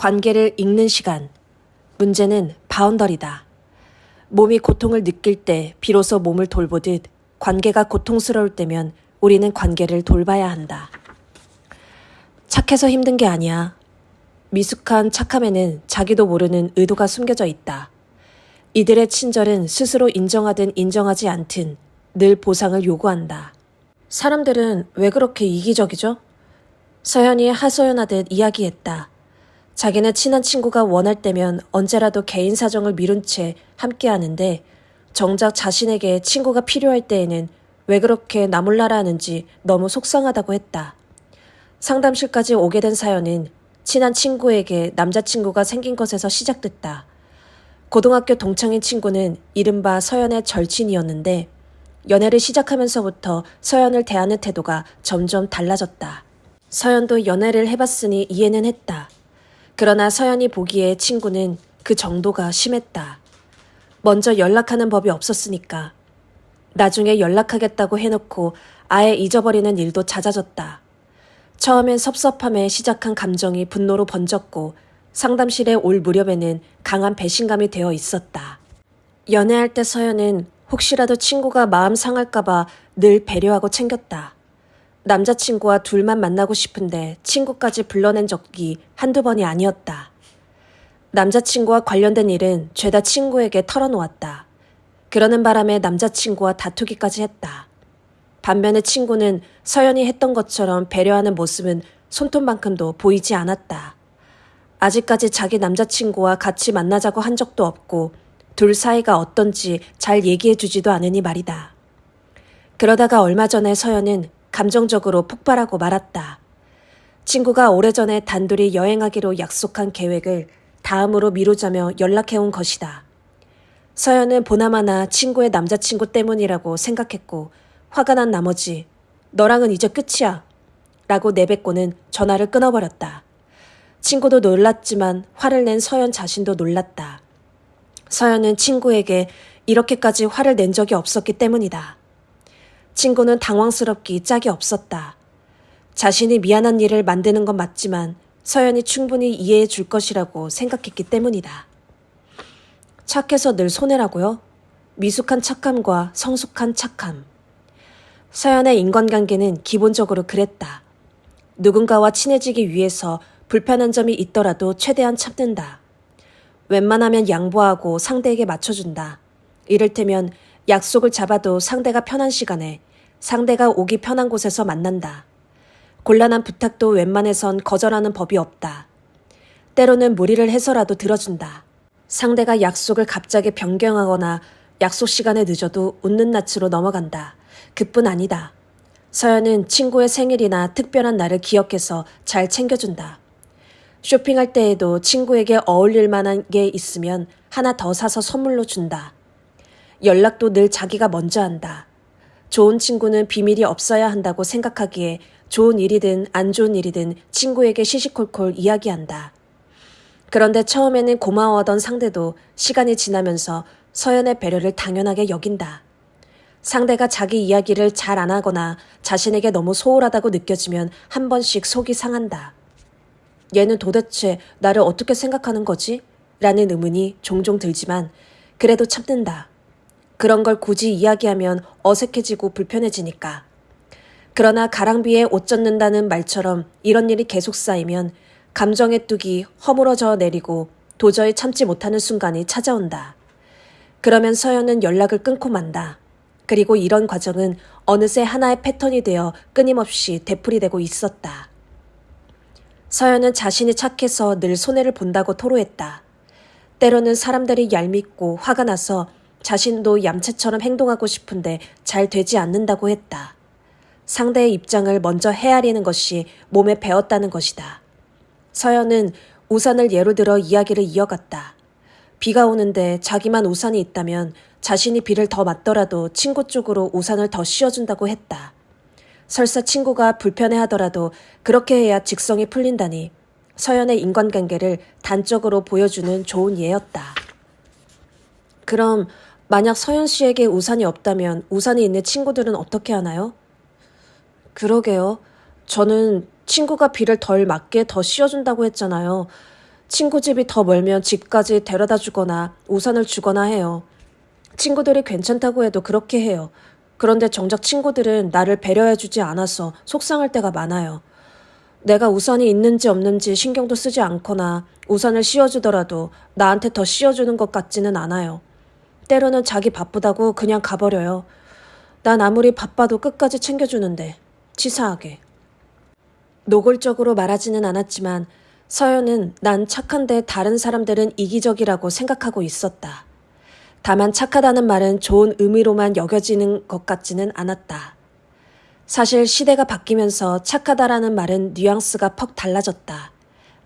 관계를 읽는 시간. 문제는 바운더리다. 몸이 고통을 느낄 때 비로소 몸을 돌보듯 관계가 고통스러울 때면 우리는 관계를 돌봐야 한다. 착해서 힘든 게 아니야. 미숙한 착함에는 자기도 모르는 의도가 숨겨져 있다. 이들의 친절은 스스로 인정하든 인정하지 않든 늘 보상을 요구한다. 사람들은 왜 그렇게 이기적이죠? 서연이 하소연하듯 이야기했다. 자기는 친한 친구가 원할 때면 언제라도 개인 사정을 미룬 채 함께 하는데 정작 자신에게 친구가 필요할 때에는 왜 그렇게 나몰라라 하는지 너무 속상하다고 했다. 상담실까지 오게 된 사연은 친한 친구에게 남자친구가 생긴 것에서 시작됐다. 고등학교 동창인 친구는 이른바 서연의 절친이었는데 연애를 시작하면서부터 서연을 대하는 태도가 점점 달라졌다. 서연도 연애를 해봤으니 이해는 했다. 그러나 서연이 보기에 친구는 그 정도가 심했다. 먼저 연락하는 법이 없었으니까. 나중에 연락하겠다고 해놓고 아예 잊어버리는 일도 잦아졌다. 처음엔 섭섭함에 시작한 감정이 분노로 번졌고 상담실에 올 무렵에는 강한 배신감이 되어 있었다. 연애할 때 서연은 혹시라도 친구가 마음 상할까봐 늘 배려하고 챙겼다. 남자친구와 둘만 만나고 싶은데 친구까지 불러낸 적이 한두 번이 아니었다. 남자친구와 관련된 일은 죄다 친구에게 털어놓았다. 그러는 바람에 남자친구와 다투기까지 했다. 반면에 친구는 서연이 했던 것처럼 배려하는 모습은 손톱만큼도 보이지 않았다. 아직까지 자기 남자친구와 같이 만나자고 한 적도 없고 둘 사이가 어떤지 잘 얘기해 주지도 않으니 말이다. 그러다가 얼마 전에 서연은 감정적으로 폭발하고 말았다. 친구가 오래전에 단둘이 여행하기로 약속한 계획을 다음으로 미루자며 연락해온 것이다. 서연은 보나마나 친구의 남자친구 때문이라고 생각했고 화가 난 나머지 너랑은 이제 끝이야 라고 내뱉고는 전화를 끊어버렸다. 친구도 놀랐지만 화를 낸 서연 자신도 놀랐다. 서연은 친구에게 이렇게까지 화를 낸 적이 없었기 때문이다. 친구는 당황스럽기 짝이 없었다. 자신이 미안한 일을 만드는 건 맞지만 서연이 충분히 이해해 줄 것이라고 생각했기 때문이다. 착해서 늘 손해라고요? 미숙한 착함과 성숙한 착함. 서연의 인간관계는 기본적으로 그랬다. 누군가와 친해지기 위해서 불편한 점이 있더라도 최대한 참는다. 웬만하면 양보하고 상대에게 맞춰준다. 이를테면 약속을 잡아도 상대가 편한 시간에 상대가 오기 편한 곳에서 만난다. 곤란한 부탁도 웬만해선 거절하는 법이 없다. 때로는 무리를 해서라도 들어준다. 상대가 약속을 갑자기 변경하거나 약속 시간에 늦어도 웃는 낯으로 넘어간다. 그뿐 아니다. 서연은 친구의 생일이나 특별한 날을 기억해서 잘 챙겨준다. 쇼핑할 때에도 친구에게 어울릴 만한 게 있으면 하나 더 사서 선물로 준다. 연락도 늘 자기가 먼저 한다. 좋은 친구는 비밀이 없어야 한다고 생각하기에 좋은 일이든 안 좋은 일이든 친구에게 시시콜콜 이야기한다. 그런데 처음에는 고마워하던 상대도 시간이 지나면서 서연의 배려를 당연하게 여긴다. 상대가 자기 이야기를 잘 안 하거나 자신에게 너무 소홀하다고 느껴지면 한 번씩 속이 상한다. 얘는 도대체 나를 어떻게 생각하는 거지? 라는 의문이 종종 들지만 그래도 참는다. 그런 걸 굳이 이야기하면 어색해지고 불편해지니까. 그러나 가랑비에 옷 젖는다는 말처럼 이런 일이 계속 쌓이면 감정의 뚝이 허물어져 내리고 도저히 참지 못하는 순간이 찾아온다. 그러면 서연은 연락을 끊고 만다. 그리고 이런 과정은 어느새 하나의 패턴이 되어 끊임없이 되풀이되고 있었다. 서연은 자신이 착해서 늘 손해를 본다고 토로했다. 때로는 사람들이 얄밉고 화가 나서 자신도 얌체처럼 행동하고 싶은데 잘 되지 않는다고 했다. 상대의 입장을 먼저 헤아리는 것이 몸에 배었다는 것이다. 서연은 우산을 예로 들어 이야기를 이어갔다. 비가 오는데 자기만 우산이 있다면 자신이 비를 더 맞더라도 친구 쪽으로 우산을 더 씌워준다고 했다. 설사 친구가 불편해 하더라도 그렇게 해야 직성이 풀린다니 서연의 인간관계를 단적으로 보여주는 좋은 예였다. 그럼 만약 서연 씨에게 우산이 없다면 우산이 있는 친구들은 어떻게 하나요? 그러게요. 저는 친구가 비를 덜 맞게 더 씌워준다고 했잖아요. 친구 집이 더 멀면 집까지 데려다 주거나 우산을 주거나 해요. 친구들이 괜찮다고 해도 그렇게 해요. 그런데 정작 친구들은 나를 배려해 주지 않아서 속상할 때가 많아요. 내가 우산이 있는지 없는지 신경도 쓰지 않거나 우산을 씌워주더라도 나한테 더 씌워주는 것 같지는 않아요. 때로는 자기 바쁘다고 그냥 가버려요. 난 아무리 바빠도 끝까지 챙겨주는데 치사하게. 노골적으로 말하지는 않았지만 서연은 난 착한데 다른 사람들은 이기적이라고 생각하고 있었다. 다만 착하다는 말은 좋은 의미로만 여겨지는 것 같지는 않았다. 사실 시대가 바뀌면서 착하다라는 말은 뉘앙스가 퍽 달라졌다.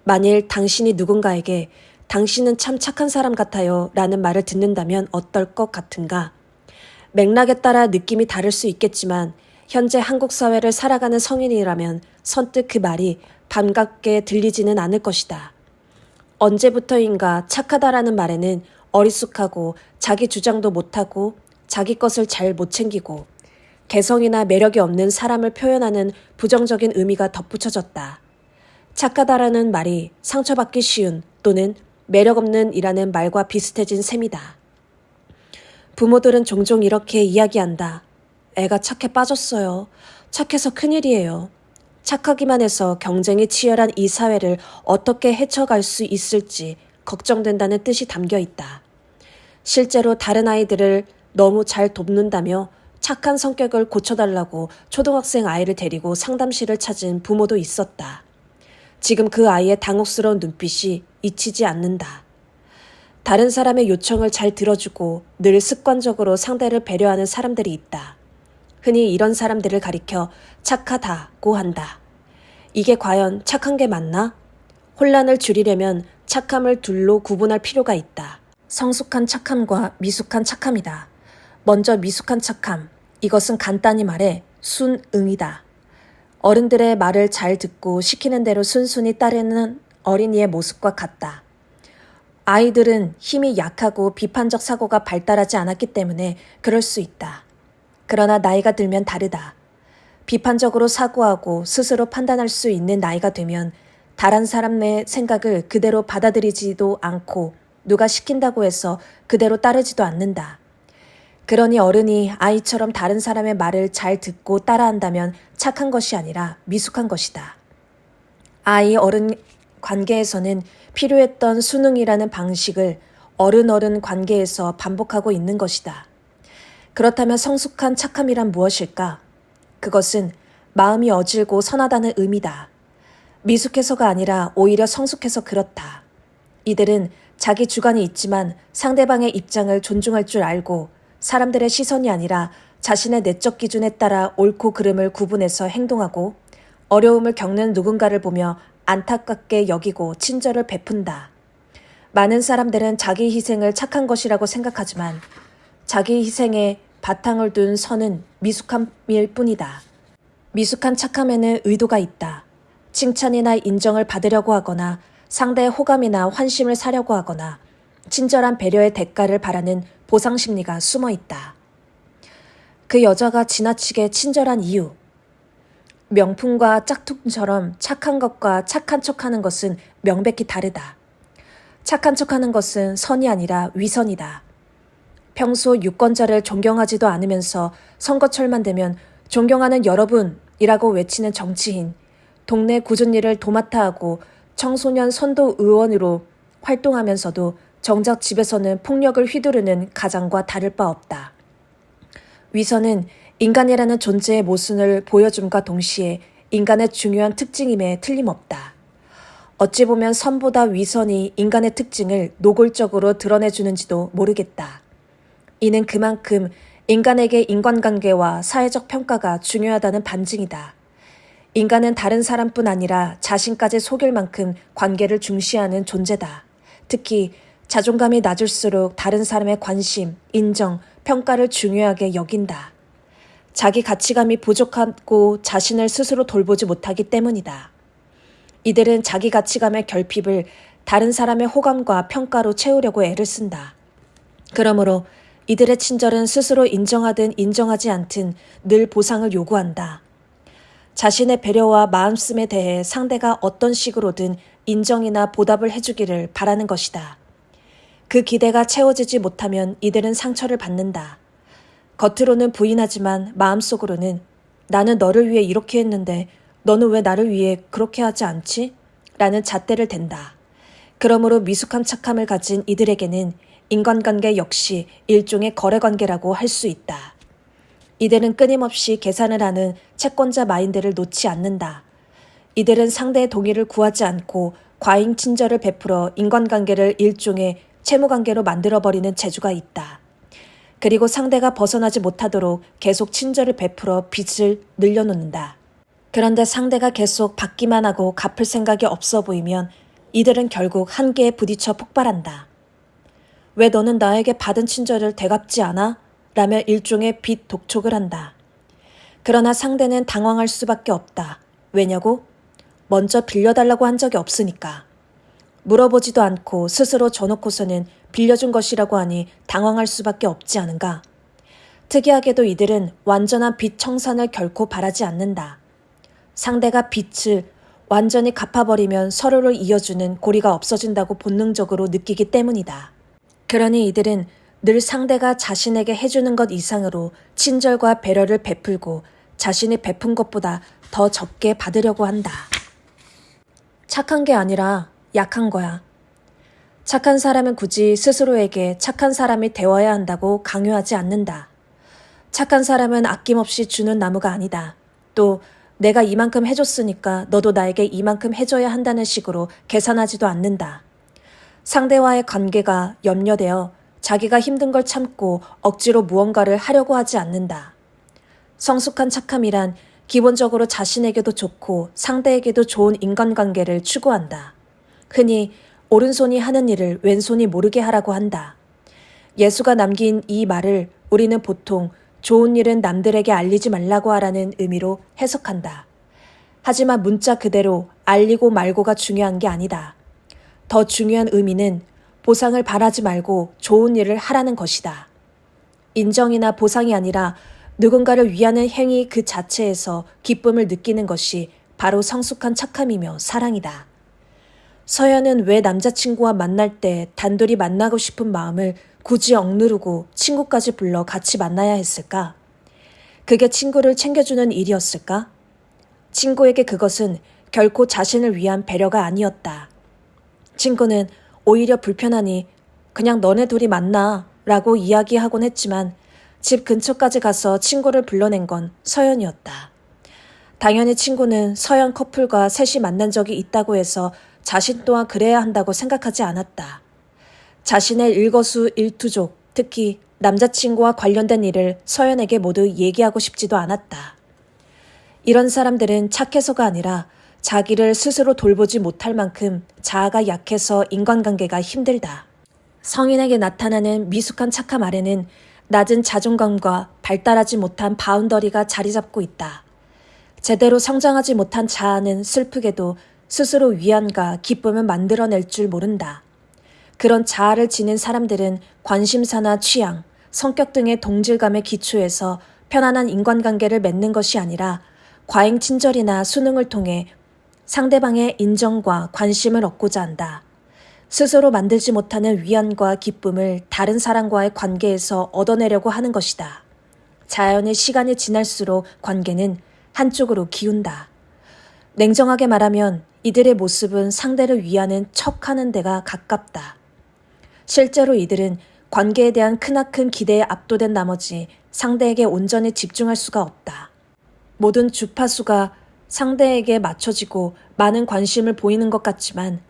만일 당신이 누군가에게 당신은 참 착한 사람 같아요 라는 말을 듣는다면 어떨 것 같은가? 맥락에 따라 느낌이 다를 수 있겠지만 현재 한국 사회를 살아가는 성인이라면 선뜻 그 말이 반갑게 들리지는 않을 것이다. 언제부터인가 착하다라는 말에는 어리숙하고 자기 주장도 못하고 자기 것을 잘 못 챙기고 개성이나 매력이 없는 사람을 표현하는 부정적인 의미가 덧붙여졌다. 착하다라는 말이 상처받기 쉬운 또는 매력 없는 이라는 말과 비슷해진 셈이다. 부모들은 종종 이렇게 이야기한다. 애가 착해 빠졌어요. 착해서 큰일이에요. 착하기만 해서 경쟁이 치열한 이 사회를 어떻게 헤쳐갈 수 있을지 걱정된다는 뜻이 담겨 있다. 실제로 다른 아이들을 너무 잘 돕는다며 착한 성격을 고쳐달라고 초등학생 아이를 데리고 상담실을 찾은 부모도 있었다. 지금 그 아이의 당혹스러운 눈빛이 잊히지 않는다. 다른 사람의 요청을 잘 들어주고 늘 습관적으로 상대를 배려하는 사람들이 있다. 흔히 이런 사람들을 가리켜 착하다고 한다. 이게 과연 착한 게 맞나? 혼란을 줄이려면 착함을 둘로 구분할 필요가 있다. 성숙한 착함과 미숙한 착함이다. 먼저 미숙한 착함. 이것은 간단히 말해 순응이다. 어른들의 말을 잘 듣고 시키는 대로 순순히 따르는 어린이의 모습과 같다. 아이들은 힘이 약하고 비판적 사고가 발달하지 않았기 때문에 그럴 수 있다. 그러나 나이가 들면 다르다. 비판적으로 사고하고 스스로 판단할 수 있는 나이가 되면 다른 사람의 생각을 그대로 받아들이지도 않고 누가 시킨다고 해서 그대로 따르지도 않는다. 그러니 어른이 아이처럼 다른 사람의 말을 잘 듣고 따라한다면 착한 것이 아니라 미숙한 것이다. 아이 어른 관계에서는 필요했던 수능이라는 방식을 어른 어른 관계에서 반복하고 있는 것이다. 그렇다면 성숙한 착함이란 무엇일까? 그것은 마음이 어질고 선하다는 의미다. 미숙해서가 아니라 오히려 성숙해서 그렇다. 이들은 자기 주관이 있지만 상대방의 입장을 존중할 줄 알고 사람들의 시선이 아니라 자신의 내적 기준에 따라 옳고 그름을 구분해서 행동하고 어려움을 겪는 누군가를 보며 안타깝게 여기고 친절을 베푼다. 많은 사람들은 자기 희생을 착한 것이라고 생각하지만 자기 희생에 바탕을 둔 선은 미숙함일 뿐이다. 미숙한 착함에는 의도가 있다. 칭찬이나 인정을 받으려고 하거나 상대의 호감이나 환심을 사려고 하거나 친절한 배려의 대가를 바라는 보상 심리가 숨어 있다. 그 여자가 지나치게 친절한 이유. 명품과 짝퉁처럼 착한 것과 착한 척하는 것은 명백히 다르다. 착한 척하는 것은 선이 아니라 위선이다. 평소 유권자를 존경하지도 않으면서 선거철만 되면 존경하는 여러분이라고 외치는 정치인, 동네 굳은 일을 도맡아 하고 청소년 선도 의원으로 활동하면서도 정작 집에서는 폭력을 휘두르는 가장과 다를 바 없다. 위선은 인간이라는 존재의 모순을 보여줌과 동시에 인간의 중요한 특징임에 틀림없다. 어찌 보면 선보다 위선이 인간의 특징을 노골적으로 드러내주는지도 모르겠다. 이는 그만큼 인간에게 인간관계와 사회적 평가가 중요하다는 반증이다. 인간은 다른 사람뿐 아니라 자신까지 속일 만큼 관계를 중시하는 존재다. 특히 자존감이 낮을수록 다른 사람의 관심, 인정, 평가를 중요하게 여긴다. 자기 가치감이 부족하고 자신을 스스로 돌보지 못하기 때문이다. 이들은 자기 가치감의 결핍을 다른 사람의 호감과 평가로 채우려고 애를 쓴다. 그러므로 이들의 친절은 스스로 인정하든 인정하지 않든 늘 보상을 요구한다. 자신의 배려와 마음씀에 대해 상대가 어떤 식으로든 인정이나 보답을 해주기를 바라는 것이다. 그 기대가 채워지지 못하면 이들은 상처를 받는다. 겉으로는 부인하지만 마음속으로는 나는 너를 위해 이렇게 했는데 너는 왜 나를 위해 그렇게 하지 않지? 라는 잣대를 댄다. 그러므로 미숙함 착함을 가진 이들에게는 인간관계 역시 일종의 거래관계라고 할 수 있다. 이들은 끊임없이 계산을 하는 채권자 마인드를 놓지 않는다. 이들은 상대의 동의를 구하지 않고 과잉 친절을 베풀어 인간관계를 일종의 채무관계로 만들어버리는 재주가 있다. 그리고 상대가 벗어나지 못하도록 계속 친절을 베풀어 빚을 늘려놓는다. 그런데 상대가 계속 받기만 하고 갚을 생각이 없어 보이면 이들은 결국 한계에 부딪혀 폭발한다. 왜 너는 나에게 받은 친절을 되갚지 않아? 라며 일종의 빚 독촉을 한다. 그러나 상대는 당황할 수밖에 없다. 왜냐고? 먼저 빌려달라고 한 적이 없으니까. 물어보지도 않고 스스로 줘놓고서는 빌려준 것이라고 하니 당황할 수밖에 없지 않은가. 특이하게도 이들은 완전한 빚 청산을 결코 바라지 않는다. 상대가 빚을 완전히 갚아버리면 서로를 이어주는 고리가 없어진다고 본능적으로 느끼기 때문이다. 그러니 이들은 늘 상대가 자신에게 해주는 것 이상으로 친절과 배려를 베풀고 자신이 베푼 것보다 더 적게 받으려고 한다. 착한 게 아니라 약한 거야. 착한 사람은 굳이 스스로에게 착한 사람이 되어야 한다고 강요하지 않는다. 착한 사람은 아낌없이 주는 나무가 아니다. 또 내가 이만큼 해줬으니까 너도 나에게 이만큼 해줘야 한다는 식으로 계산하지도 않는다. 상대와의 관계가 염려되어 자기가 힘든 걸 참고 억지로 무언가를 하려고 하지 않는다. 성숙한 착함이란 기본적으로 자신에게도 좋고 상대에게도 좋은 인간관계를 추구한다. 흔히 오른손이 하는 일을 왼손이 모르게 하라고 한다. 예수가 남긴 이 말을 우리는 보통 좋은 일은 남들에게 알리지 말라고 하라는 의미로 해석한다. 하지만 문자 그대로 알리고 말고가 중요한 게 아니다. 더 중요한 의미는 보상을 바라지 말고 좋은 일을 하라는 것이다. 인정이나 보상이 아니라 누군가를 위하는 행위 그 자체에서 기쁨을 느끼는 것이 바로 성숙한 착함이며 사랑이다. 서연은 왜 남자친구와 만날 때 단둘이 만나고 싶은 마음을 굳이 억누르고 친구까지 불러 같이 만나야 했을까? 그게 친구를 챙겨주는 일이었을까? 친구에게 그것은 결코 자신을 위한 배려가 아니었다. 친구는 오히려 불편하니 그냥 너네 둘이 만나 라고 이야기하곤 했지만 집 근처까지 가서 친구를 불러낸 건 서연이었다. 당연히 친구는 서연 커플과 셋이 만난 적이 있다고 해서 자신 또한 그래야 한다고 생각하지 않았다. 자신의 일거수 일투족, 특히 남자친구와 관련된 일을 서연에게 모두 얘기하고 싶지도 않았다. 이런 사람들은 착해서가 아니라 자기를 스스로 돌보지 못할 만큼 자아가 약해서 인간관계가 힘들다. 성인에게 나타나는 미숙한 착함 아래는 낮은 자존감과 발달하지 못한 바운더리가 자리 잡고 있다. 제대로 성장하지 못한 자아는 슬프게도 스스로 위안과 기쁨을 만들어낼 줄 모른다. 그런 자아를 지닌 사람들은 관심사나 취향, 성격 등의 동질감에 기초해서 편안한 인간관계를 맺는 것이 아니라 과잉 친절이나 수능을 통해 상대방의 인정과 관심을 얻고자 한다. 스스로 만들지 못하는 위안과 기쁨을 다른 사람과의 관계에서 얻어내려고 하는 것이다. 자연의 시간이 지날수록 관계는 한쪽으로 기운다. 냉정하게 말하면 이들의 모습은 상대를 위하는 척 하는 데가 가깝다. 실제로 이들은 관계에 대한 크나큰 기대에 압도된 나머지 상대에게 온전히 집중할 수가 없다. 모든 주파수가 상대에게 맞춰지고 많은 관심을 보이는 것 같지만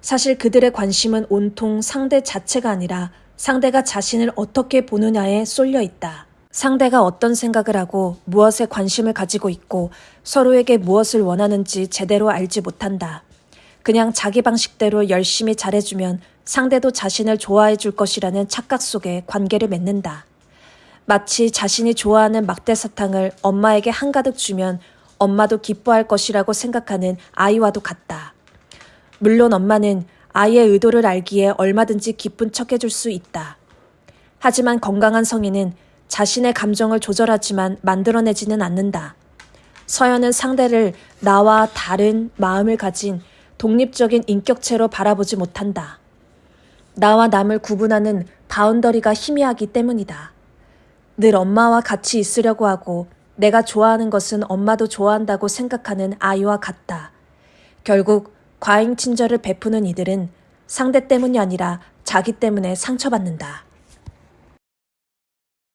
사실 그들의 관심은 온통 상대 자체가 아니라 상대가 자신을 어떻게 보느냐에 쏠려 있다. 상대가 어떤 생각을 하고 무엇에 관심을 가지고 있고 서로에게 무엇을 원하는지 제대로 알지 못한다. 그냥 자기 방식대로 열심히 잘해주면 상대도 자신을 좋아해 줄 것이라는 착각 속에 관계를 맺는다. 마치 자신이 좋아하는 막대 사탕을 엄마에게 한가득 주면 엄마도 기뻐할 것이라고 생각하는 아이와도 같다. 물론 엄마는 아이의 의도를 알기에 얼마든지 기쁜 척 해줄 수 있다. 하지만 건강한 성인은 자신의 감정을 조절하지만 만들어내지는 않는다. 서연은 상대를 나와 다른 마음을 가진 독립적인 인격체로 바라보지 못한다. 나와 남을 구분하는 바운더리가 희미하기 때문이다. 늘 엄마와 같이 있으려고 하고 내가 좋아하는 것은 엄마도 좋아한다고 생각하는 아이와 같다. 결국 과잉 친절을 베푸는 이들은 상대 때문이 아니라 자기 때문에 상처받는다.